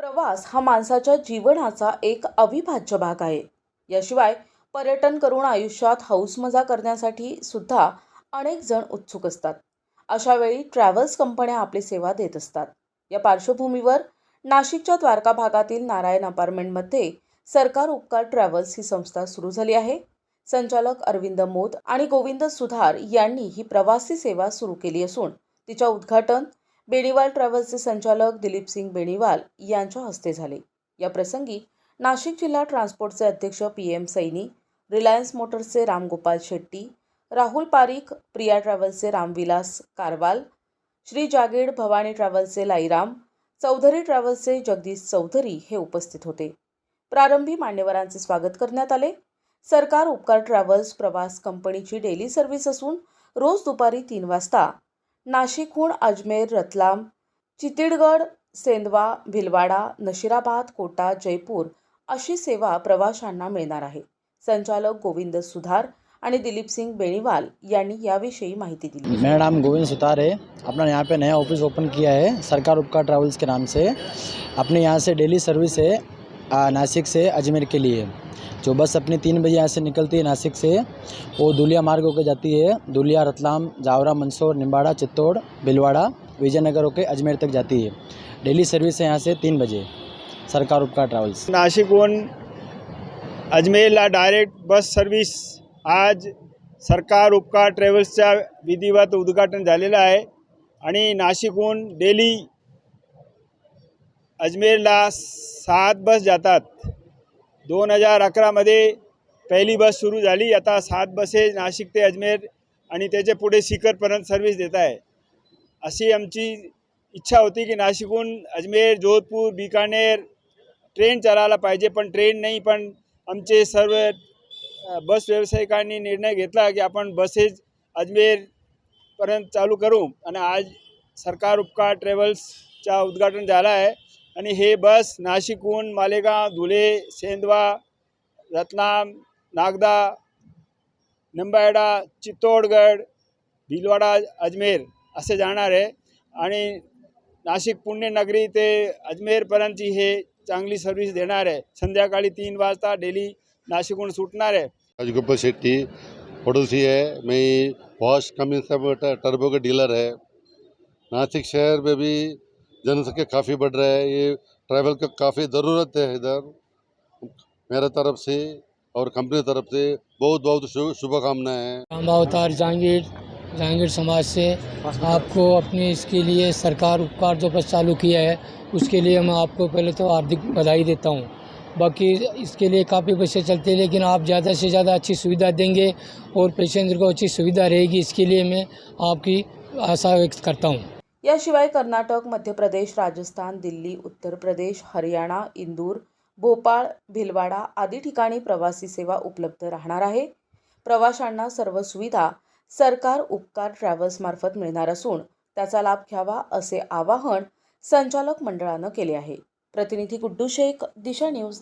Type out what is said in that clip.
प्रवास हा माणसाच्या जीवनाचा एक अविभाज्य भाग आहे. याशिवाय पर्यटन करून आयुष्यात हौसमजा करण्यासाठी सुद्धा अनेक जण उत्सुक असतात. अशा वेळी ट्रॅव्हल्स कंपन्या आपली सेवा देत असतात. या पार्श्वभूमीवर नाशिकच्या द्वारका भागातील नारायण अपार्टमेंटमध्ये सरकार उपकार ट्रॅव्हल्स ही संस्था सुरू झाली आहे. संचालक अरविंद मोद आणि गोविंद सुधार यांनी ही प्रवासी सेवा सुरू केली असून तिच्या उद्घाटन बेणीवाल ट्रॅव्हल्सचे संचालक दिलीप सिंग बेणीवाल यांच्या हस्ते झाले. या प्रसंगी नाशिक जिल्हा ट्रान्सपोर्टचे अध्यक्ष पी एम सैनी रिलायन्स मोटर्सचे रामगोपाल शेट्टी राहुल पारिक प्रिया ट्रॅव्हल्सचे रामविलास कारवाल श्री जागीड भवानी ट्रॅव्हल्सचे लाईराम चौधरी ट्रॅव्हल्सचे जगदीश चौधरी हे उपस्थित होते. प्रारंभी मान्यवरांचे स्वागत करण्यात आले. सरकार उपकार ट्रॅव्हल्स प्रवास कंपनीची डेली सर्व्हिस असून रोज दुपारी तीन वाजता नाशिकहून अजमेर रतलाम चितिडगड सेंदवा भिलवाडा नशिराबाद कोटा जयपूर अशी सेवा प्रवाशांना मिळणार आहे. संचालक गोविंद सुधार आणि दिलीप सिंग बेणीवाल यांनी याविषयी माहिती दिली. मेरा नाम गोविंद सुतार है। अपना यहाँ पे नया ऑफिस ओपन किया है। सरकार उपकार ट्रैवल्स के नाम से। अपने यहाँ से डेली सर्विस है। नासिक से अजमेर के लिए। जो बस अपनी तीन बजे यहाँ से निकलती है नासिक से वो दुलिया मार्ग होकर जाती है। दुलिया रतलाम जावरा मंदसौर निम्बाड़ा चित्तौड़ भिलवाड़ा विजयनगर होकर अजमेर तक जाती है। डेली सर्विस है यहाँ से तीन बजे सरकार उपकार ट्रैवल्स। नाशिकहून अजमेरला डायरेक्ट बस सर्व्हिस आज सरकार उपकार ट्रॅव्हल्सच्या विधिवत उद्घाटन झालेलं आहे। आणि नाशिकहून डेली अजमेरला सात बस जातात. दोन हजार अकरामध्ये पहिली बस सुरू झाली. आता सात बसेस नाशिक ते अजमेर आणि त्याच्या पुढे सीकरपर्यंत सर्व्हिस देत आहे. अशी आमची इच्छा होती की नाशिकहून अजमेर जोधपूर बिकानेर ट्रेन चालायला पाहिजे. पण ट्रेन नाही पण आमचे सर्व बस व्यावसायिकांनी निर्णय घेतला की आपण बसेस अजमेरपर्यंत चालू करू. आणि आज सरकार उपकार ट्रॅव्हल्सचा उद्घाटन झाला आहे. आणि हे बस नाशिकहून मालेगाव धुळे सेंदवा रत्नाम नागदा निंबायडा चित्तोडगड भिलवाडा अजमेर असे जाणार आहे. आणि नाशिक पुण्यनगरी ते अजमेरपर्यंतची हे चांगली सर्व्हिस देणार आहे. संध्याकाळी तीन वाजता डेली नाशिकहून सुटणार आहे. राजगोपाल शेट्टी पड़ोसी है मैं वॉश कंपनी से टर्बो का डीलर है नासिक शहर में भी जनसंख्या काफ़ी बढ़ रहा है, ये ट्रैवल का काफ़ी ज़रूरत है इधर। मेरे तरफ़ से और कंपनी तरफ़ से बहुत बहुत शुभकामनाएँ हैं। अवतार जहांगीर जहांगीर समाज से आपको अपने इसके लिए सरकार उपकार जो बस चालू किया है, उसके लिए मैं आपको पहले तो हार्दिक बधाई देता हूँ। बाकी इसके लिए काफ़ी बसें चलती हैं, लेकिन आप ज़्यादा से ज़्यादा अच्छी सुविधा देंगे और पैसेंजर को अच्छी सुविधा रहेगी, इसके लिए मैं आपकी आशा व्यक्त करता हूँ। याशिवाय कर्नाटक मध्य प्रदेश राजस्थान दिल्ली उत्तर प्रदेश हरियाणा इंदूर भोपाळ भिलवाडा आदी ठिकाणी प्रवासी सेवा उपलब्ध राहणार आहे. प्रवाशांना सर्व सुविधा सरकार उपकार ट्रॅव्हल्समार्फत मिळणार असून त्याचा लाभ घ्यावा असे आवाहन संचालक मंडळानं केले आहे. प्रतिनिधी गुड्डू शेख दिशा न्यूज